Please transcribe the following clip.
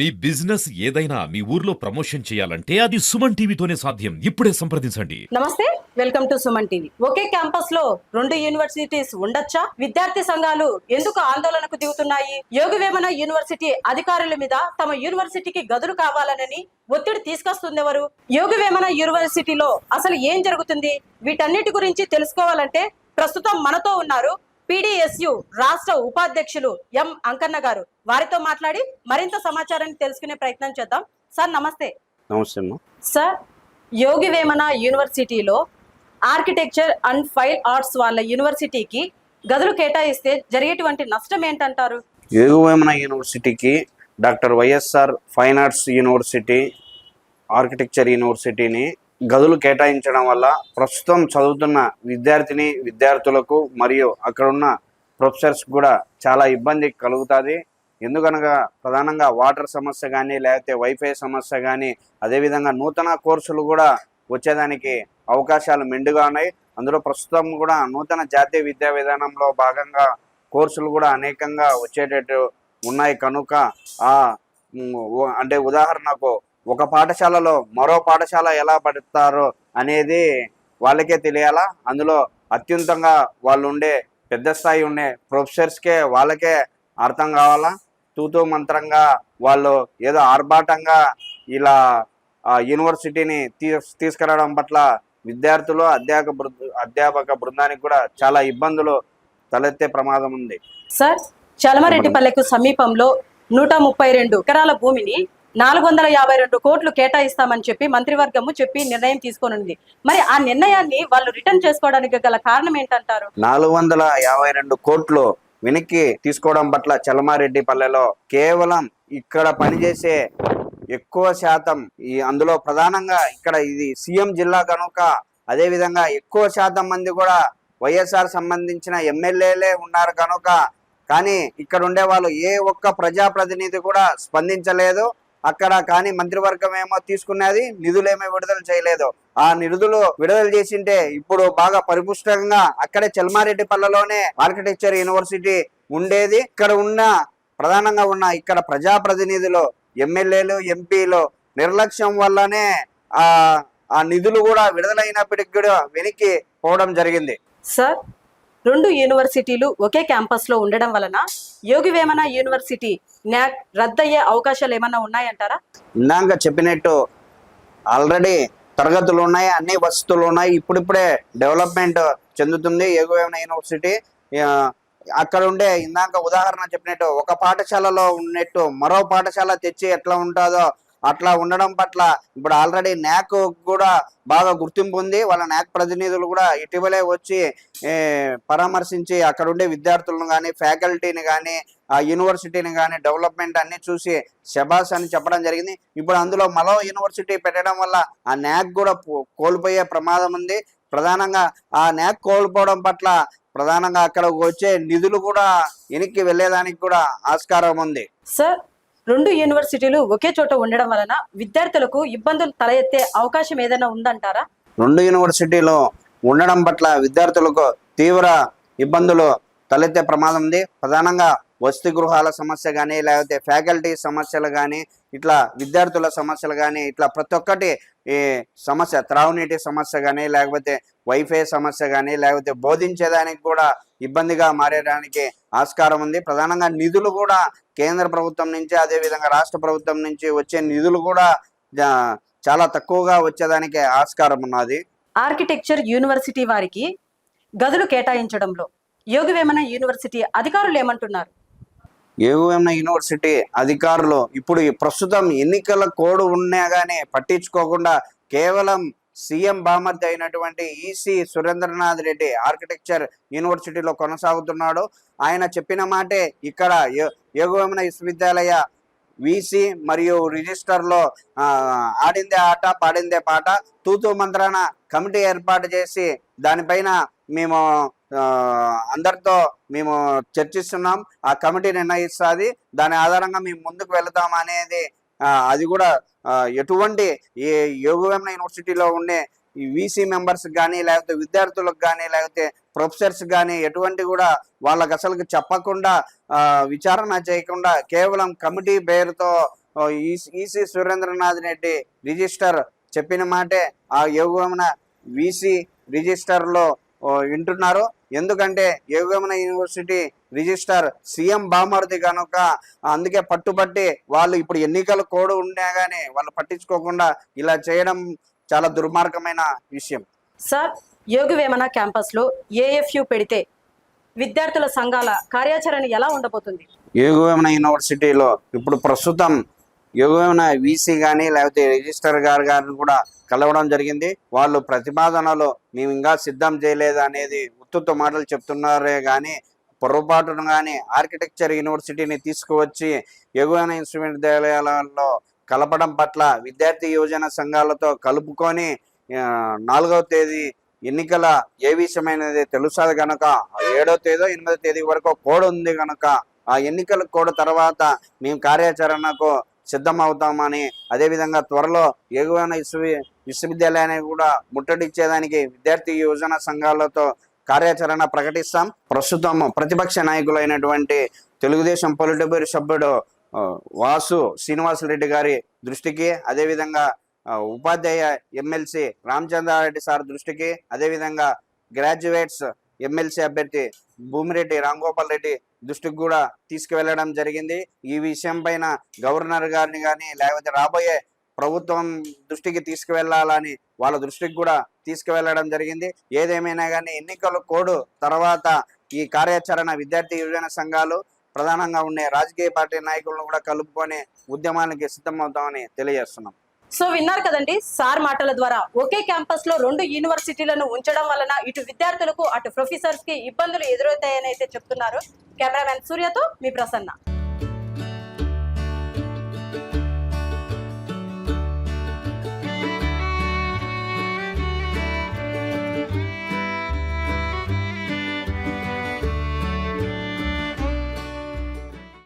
మీ business ఏదైనా మీ ఊర్లో promotion చేయాలంటే అది సుమన్ టీవీతోనే సాధ్యం. ఇప్పుడే సంప్రదించండి. నమస్తే వెల్కమ్ టు సుమన్ టీవీ. ఒకే క్యాంపస్లో రెండు యూనివర్సిటీస్ ఉండొచ్చా? విద్యార్థి సంఘాలు ఎందుకు ఆందోళనకు దిగుతున్నాయి? యోగవేమన యూనివర్సిటీ అధికారుల మీద తమ యూనివర్సిటీకి గదులు కావాలనని ఒత్తిడి తీసుకొస్తుందెవరు? యోగవేమన యూనివర్సిటీలో అసలు ఏం జరుగుతుంది? వీటన్నిటి గురించి తెలుసుకోవాలంటే ప్రస్తుతం మనతో ఉన్నారు పీడిఎస్యు రాష్ట్ర ఉపాధ్యక్షులు ఎం అంకన్న గారు. వారితో మాట్లాడి మరింత సమాచారాన్ని తెలుసుకునే ప్రయత్నం చేద్దాం. సార్ నమస్తే. నమస్తే సార్ యోగి వేమన యూనివర్సిటీలో ఆర్కిటెక్చర్ అండ్ ఫైల్ ఆర్ట్స్ వాళ్ళ యూనివర్సిటీకి గదులు కేటాయిస్తే జరిగేటువంటి నష్టం ఏంటంటారు? యోగవేమన యూనివర్సిటీకి doctor YSR fine arts university architecture యూనివర్సిటీని గదులు కేటాయించడం వల్ల ప్రస్తుతం చదువుతున్న విద్యార్థిని విద్యార్థులకు మరియు అక్కడున్న ప్రొఫెసర్స్ కూడా చాలా ఇబ్బంది కలుగుతుంది. ఎందుకనగా ప్రధానంగా వాటర్ సమస్య కానీ లేకపోతే వైఫై సమస్య కానీ అదేవిధంగా నూతన కోర్సులు కూడా వచ్చేదానికి అవకాశాలు మెండుగా ఉన్నాయి. అందులో ప్రస్తుతం కూడా నూతన జాతీయ విద్యా విధానంలో భాగంగా కోర్సులు కూడా అనేకంగా వచ్చేటట్టు ఉన్నాయి. కనుక ఆ అంటే ఉదాహరణకు ఒక పాఠశాలలో మరో పాఠశాల ఎలా పడతారో అనేది వాళ్ళకే తెలియాలా? అందులో అత్యంతంగా వాళ్ళు ఉండే పెద్ద స్థాయి ఉండే ప్రొఫెసర్స్కే వాళ్ళకే అర్థం కావాలా? తూతూ మంత్రంగా వాళ్ళు ఏదో ఆర్భాటంగా ఇలా యూనివర్సిటీని తీ తీసుకురావడం పట్ల విద్యార్థులు అధ్యాపక బృంద అధ్యాపక బృందానికి కూడా చాలా ఇబ్బందులు తలెత్తే ప్రమాదం ఉంది. సార్ చలమరెడ్డిపల్లెకు సమీపంలో నూట ముప్పై రెండు ఎకరాల భూమిని నాలుగు వందల యాభై రెండు కోట్లు కేటాయిస్తామని చెప్పి మంత్రివర్గము చెప్పి నిర్ణయం తీసుకొనుంది. మరి ఆ నిర్ణయాన్ని వాళ్ళు రిటర్న్ చేసుకోవడానికి గల కారణం ఏంటంటారు? నాలుగు వందల యాభై రెండు కోట్లు వెనక్కి తీసుకోవడం పట్ల చలమారెడ్డి పల్లెలో కేవలం ఇక్కడ పనిచేసే ఎక్కువ శాతం ఈ అందులో ప్రధానంగా ఇక్కడ ఇది సీఎం జిల్లా కనుక అదే విధంగా ఎక్కువ శాతం మంది కూడా వైఎస్ఆర్ సంబంధించిన ఎమ్మెల్యేలే ఉన్నారు కనుక కానీ ఇక్కడ ఉండే వాళ్ళు ఏ ఒక్క ప్రజాప్రతినిధి కూడా స్పందించలేదు. అక్కడ కానీ మంత్రివర్గం ఏమో తీసుకున్నది నిధులేమో విడుదల చేయలేదు. ఆ నిధులు విడుదల చేసింటే ఇప్పుడు బాగా పరిపుష్టంగా అక్కడే చెల్మారెడ్డి పల్లెలోనే ఆర్కిటెక్చర్ యూనివర్సిటీ ఉండేది. ఇక్కడ ఉన్న ప్రధానంగా ఉన్న ఇక్కడ ప్రజాప్రతినిధులు ఎమ్మెల్యేలు ఎంపీలు నిర్లక్ష్యం వల్లనే ఆ ఆ నిధులు కూడా విడుదలైనప్పటికీ కూడా వెనక్కి పోవడం జరిగింది. సార్ రెండు యూనివర్సిటీలు ఒకే క్యాంపస్లో ఉండడం వలన యోగి వేమన యూనివర్సిటీ న్యాక్ రద్దయ్యే అవకాశాలు ఏమన్నా ఉన్నాయంటారా? ఇందాక చెప్పినట్టు ఆల్రెడీ తరగతులు ఉన్నాయి అన్ని వసతులు ఉన్నాయి. ఇప్పుడిప్పుడే డెవలప్మెంట్ చెందుతుంది ఏగువేమన యూనివర్సిటీ. అక్కడ ఉండే ఇందాక ఉదాహరణ చెప్పినట్టు ఒక పాఠశాలలో ఉన్నట్టు మరో పాఠశాల తెచ్చి ఎట్లా ఉంటుందో అట్లా ఉండడం పట్ల ఇప్పుడు ఆల్రెడీ న్యాక్ కూడా బాగా గుర్తింపు ఉంది. వాళ్ళ న్యాక్ ప్రతినిధులు కూడా ఇటీవలే వచ్చి పరామర్శించి అక్కడ ఉండే విద్యార్థులను కానీ ఫ్యాకల్టీని కానీ ఆ యూనివర్సిటీని కానీ డెవలప్మెంట్ అన్ని చూసి శబాస్ అని చెప్పడం జరిగింది. ఇప్పుడు అందులో మరో యూనివర్సిటీ పెట్టడం వల్ల ఆ న్యాక్ కూడా కోల్పోయే ప్రమాదం ఉంది. ప్రధానంగా ఆ న్యాక్ కోల్పోవడం పట్ల ప్రధానంగా అక్కడ వచ్చే నిధులు కూడా వెనక్కి వెళ్ళేదానికి కూడా ఆస్కారం ఉంది. సార్ రెండు యూనివర్సిటీలు ఒకే చోట ఉండడం వలన విద్యార్థులకు ఇబ్బందులు తల ఎత్తే అవకాశం ఏదైనా ఉందంటారా? రెండు యూనివర్సిటీలు ఉండడం పట్ల విద్యార్థులకు తీవ్ర ఇబ్బందులు తలెత్తే ప్రమాదం ఉంది. ప్రధానంగా వసతి గృహాల సమస్య కానీ లేకపోతే ఫ్యాకల్టీ సమస్యలు కానీ ఇట్లా విద్యార్థుల సమస్యలు కానీ ఇట్లా ప్రతి ఒక్కటి ఈ సమస్య త్రాగునీటి సమస్య కానీ లేకపోతే వైఫై సమస్య కానీ లేకపోతే బోధించేదానికి కూడా ఇబ్బందిగా మారేయడానికి ఆస్కారం ఉంది. ప్రధానంగా నిధులు కూడా కేంద్ర ప్రభుత్వం నుంచి అదే విధంగా రాష్ట్ర ప్రభుత్వం నుంచి వచ్చే నిధులు కూడా చాలా తక్కువగా వచ్చేదానికి ఆస్కారం ఉన్నది. ఆర్కిటెక్చర్ యూనివర్సిటీ వారికి గదులు కేటాయించడంలో యోగి వేమన యూనివర్సిటీ అధికారులు ఏమంటున్నారు? ఏమైనా యూనివర్సిటీ అధికారులు ఇప్పుడు ప్రస్తుతం ఎన్నికల కోడ్ ఉన్నా గానీ పట్టించుకోకుండా కేవలం సీఎం బామర్ది అయినటువంటి ఈసీ సురేంద్రనాథ్ రెడ్డి ఆర్కిటెక్చర్ యూనివర్సిటీలో కొనసాగుతున్నాడు. ఆయన చెప్పిన మాటే ఇక్కడ యోగవేమన విశ్వవిద్యాలయ వీసీ మరియు రిజిస్టర్లో ఆడిందే ఆట పాడిందే పాట తూతూ మంత్రాన కమిటీ ఏర్పాటు చేసి దానిపైన మేము అందరితో మేము చర్చిస్తున్నాం. ఆ కమిటీ నిర్ణయిస్తుంది. దాని ఆధారంగా మేము ముందుకు వెళతాం అనేది అది కూడా ఎటువంటి ఈ యోగవేమన యూనివర్సిటీలో ఉండే ఈ వీసీ మెంబర్స్ కానీ లేకపోతే విద్యార్థులకు కానీ లేకపోతే ప్రొఫెసర్స్ కానీ ఎటువంటి కూడా వాళ్ళకి అసలు చెప్పకుండా విచారణ చేయకుండా కేవలం కమిటీ పేరుతో ఈసీ సురేంద్రనాథ్ రెడ్డి రిజిస్టర్ చెప్పిన మాటే ఆ యోగమైన వీసీ రిజిస్టర్లో వింటున్నారు. ఎందుకంటే యోగమన యూనివర్సిటీ రిజిస్టర్ సీఎం బామర్ది కనుక అందుకే పట్టుబట్టి వాళ్ళు ఇప్పుడు ఎన్నికల కోడ్ ఉన్నా కానీ వాళ్ళు పట్టించుకోకుండా ఇలా చేయడం చాలా దుర్మార్గమైన విషయం. సార్ యోగి వేమన క్యాంపస్లో ఏఎఫ్యు పెడితే విద్యార్థుల సంఘాల కార్యాచరణ ఎలా ఉండబోతుంది? యోగవేమన యూనివర్సిటీలో ఇప్పుడు ప్రస్తుతం యోగవేమన వీసీ కానీ లేకపోతే రిజిస్టర్ గారు గారిని కూడా కలవడం జరిగింది. వాళ్ళు ప్రతిపాదనలు మేము ఇంకా సిద్ధం చేయలేదు అనేది ఉత్తుత్త మాటలు చెప్తున్నారే కానీ పొరపాటును కానీ ఆర్కిటెక్చర్ యూనివర్సిటీని తీసుకువచ్చి ఎగువన విశ్వవిద్యాలయాలలో కలపడం పట్ల విద్యార్థి యువజన సంఘాలతో కలుపుకొని నాలుగవ తేదీ ఎన్నికల ఏ విషయమైనది తెలుస్తుంది కనుక ఏడో తేదీ ఎనిమిదో తేదీ వరకు కోడ్ ఉంది కనుక ఆ ఎన్నికల కోడ్ తర్వాత మేము కార్యాచరణకు సిద్ధం అవుతామని అదేవిధంగా త్వరలో ఎగువన విశ్వ విశ్వవిద్యాలయాన్ని కూడా ముట్టడిచ్చేదానికి విద్యార్థి యువజన సంఘాలతో కార్యాచరణ ప్రకటిస్తాం. ప్రస్తుతం ప్రతిపక్ష నాయకులైనటువంటి తెలుగుదేశం పొలిట్ సభ్యుడు వాసు శ్రీనివాసరెడ్డి గారి దృష్టికి అదేవిధంగా ఉపాధ్యాయ ఎమ్మెల్సీ రామచంద్రారెడ్డి సార్ దృష్టికి అదేవిధంగా గ్రాడ్యుయేట్స్ ఎమ్మెల్సీ అభ్యర్థి భూమిరెడ్డి రాంగోపాల్ రెడ్డి దృష్టికి కూడా తీసుకువెళ్ళడం జరిగింది. ఈ విషయం పైన గవర్నర్ గారిని కానీ లేకపోతే రాబోయే ప్రభుత్వం దృష్టికి తీసుకువెళ్ళాలని వాళ్ళ దృష్టికి కూడా తీసుకువెళ్ళడం జరిగింది. ఏదేమైనా కానీ ఎన్నికల కోడ్ తర్వాత ఈ కార్యాచరణ విద్యార్థి యువజన సంఘాలు ప్రధానంగా ఉండే రాజకీయ పార్టీ నాయకులను కూడా కలుపుకొని ఉద్యమానికి సిద్ధమవుతామని తెలియజేస్తున్నాం. సో విన్నారు కదండి సార్ మాటల ద్వారా. ఒకే క్యాంపస్లో రెండు యూనివర్సిటీలను ఉంచడం వలన ఇటు విద్యార్థులకు అటు ప్రొఫెసర్స్కి ఇబ్బందులు ఎదురవుతాయని అయితే చెప్తున్నారు కెమెరామెన్ సూర్యతో మీ ప్రసన్న.